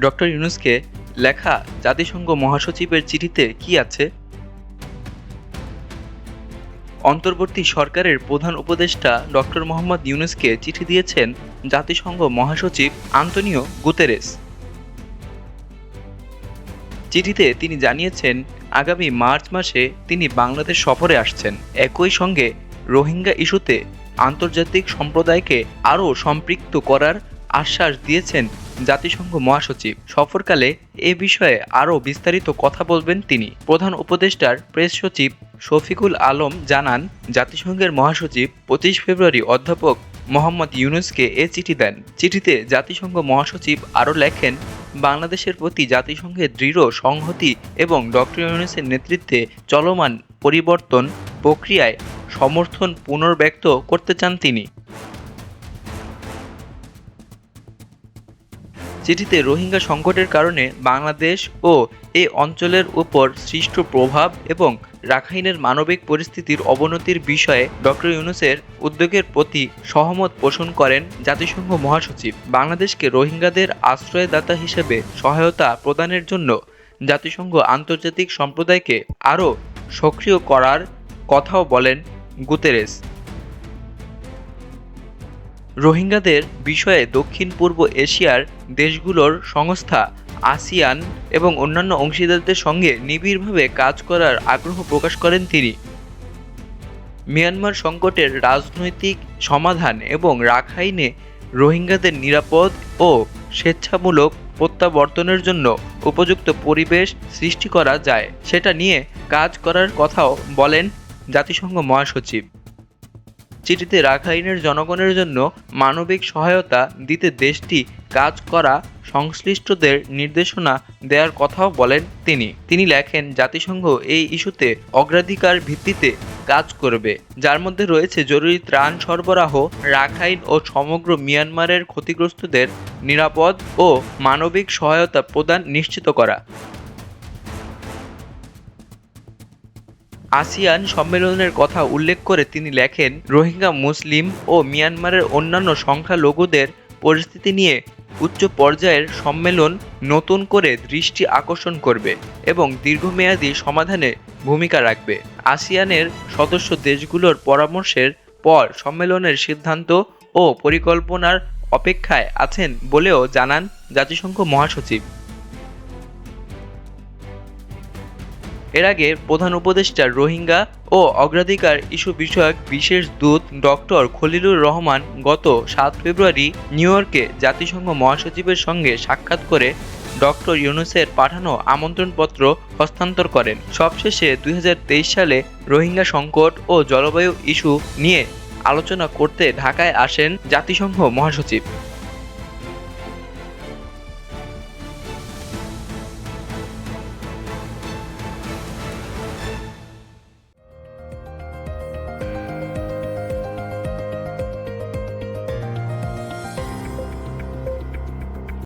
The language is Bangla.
ডক্টর ইউনুসকে লেখা জাতিসংঘ মহাসচিবের চিঠিতে কি আছে? অন্তর্বর্তী সরকারের প্রধান উপদেষ্টা ডক্টর মোহাম্মদ ইউনুসকে চিঠি দিয়েছেন জাতিসংঘ মহাসচিব আন্তনিও গুতেরেস। চিঠিতে তিনি জানিয়েছেন, আগামী মার্চ মাসে তিনি বাংলাদেশ সফরে আসছেন। একই সঙ্গে রোহিঙ্গা ইস্যুতে আন্তর্জাতিক সম্প্রদায়কে আরও সম্পৃক্ত করার আশ্বাস দিয়েছেন জাতিসংঘ মহাসচিব। সফরকালে এ বিষয়ে আরও বিস্তারিত কথা বলবেন তিনি। প্রধান উপদেষ্টার প্রেস সচিব শফিকুল আলম জানান, জাতিসংঘের মহাসচিব পঁচিশ ফেব্রুয়ারি অধ্যাপক মোহাম্মদ ইউনুসকে এ চিঠি দেন। চিঠিতে জাতিসংঘ মহাসচিব আরও লেখেন, বাংলাদেশের প্রতি জাতিসংঘের দৃঢ় সংহতি এবং ডক্টর ইউনুসের নেতৃত্বে চলমান পরিবর্তন প্রক্রিয়ায় সমর্থন পুনর্ব্যক্ত করতে চান তিনি। চিঠিতে রোহিঙ্গা সংকটের কারণে বাংলাদেশ ও এ অঞ্চলের উপর সৃষ্ট প্রভাব এবং রাখাইনের মানবিক পরিস্থিতির অবনতির বিষয়ে ডক্টর ইউনুসের উদ্যোগের প্রতি সহমত পোষণ করেন জাতিসংঘ মহাসচিব। বাংলাদেশকে রোহিঙ্গাদের আশ্রয়দাতা হিসেবে সহায়তা প্রদানের জন্য জাতিসংঘ আন্তর্জাতিক সম্প্রদায়কে আরও সক্রিয় করার কথাও বলেন গুতেরেস। রোহিঙ্গাদের বিষয়ে দক্ষিণ পূর্ব এশিয়ার দেশগুলোর সংস্থা, আসিয়ান এবং অন্যান্য অংশীদারদের সঙ্গে নিবিড়ভাবে কাজ করার আগ্রহ প্রকাশ করেন তিনি। মিয়ানমার সংকটের রাজনৈতিক সমাধান এবং রাখাইনে রোহিঙ্গাদের নিরাপদ ও স্বেচ্ছামূলক প্রত্যাবর্তনের জন্য উপযুক্ত পরিবেশ সৃষ্টি করা যায়, সেটা নিয়ে কাজ করার কথাও বলেন জাতিসংঘ মহাসচিব। চিঠিতে রাখাইনের জনগণের জন্য মানবিক সহায়তা দিতে দেশটি কাজ করা সংশ্লিষ্টদের নির্দেশনা দেওয়ার কথাও বলেন তিনি। তিনি লেখেন, জাতিসংঘ এই ইস্যুতে অগ্রাধিকার ভিত্তিতে কাজ করবে। যার মধ্যে রয়েছে জরুরি ত্রাণ সরবরাহ, রাখাইন ও সমগ্র মিয়ানমারের ক্ষতিগ্রস্তদের নিরাপদ ও মানবিক সহায়তা প্রদান নিশ্চিত করা। আসিয়ান সম্মেলনের কথা উল্লেখ করে তিনি লেখেন, রোহিঙ্গা, মুসলিম ও মিয়ানমারের অন্যান্য সংখ্যালঘুদের পরিস্থিতি নিয়ে উচ্চ পর্যায়ের সম্মেলন নতুন করে দৃষ্টি আকর্ষণ করবে এবং দীর্ঘমেয়াদী সমাধানে ভূমিকা রাখবে। আসিয়ানের সদস্য দেশগুলোর পরামর্শের পর সম্মেলনের সিদ্ধান্ত ও পরিকল্পনার অপেক্ষায় আছেন বলেও জানান জাতিসংঘ মহাসচিব। এর আগে প্রধান উপদেষ্টা রোহিঙ্গা ও অগ্রাধিকার ইস্যু বিষয়ক বিশেষ দূত ডক্টর খলিলুর রহমান গত সাত ফেব্রুয়ারি নিউ ইয়র্কে জাতিসংঘ মহাসচিবের সঙ্গে সাক্ষাৎ করে ডক্টর ইউনুসের পাঠানো আমন্ত্রণপত্র হস্তান্তর করেন। সবশেষে দুই হাজার তেইশ সালে রোহিঙ্গা সংকট ও জলবায়ু ইস্যু নিয়ে আলোচনা করতে ঢাকায় আসেন জাতিসংঘ মহাসচিব।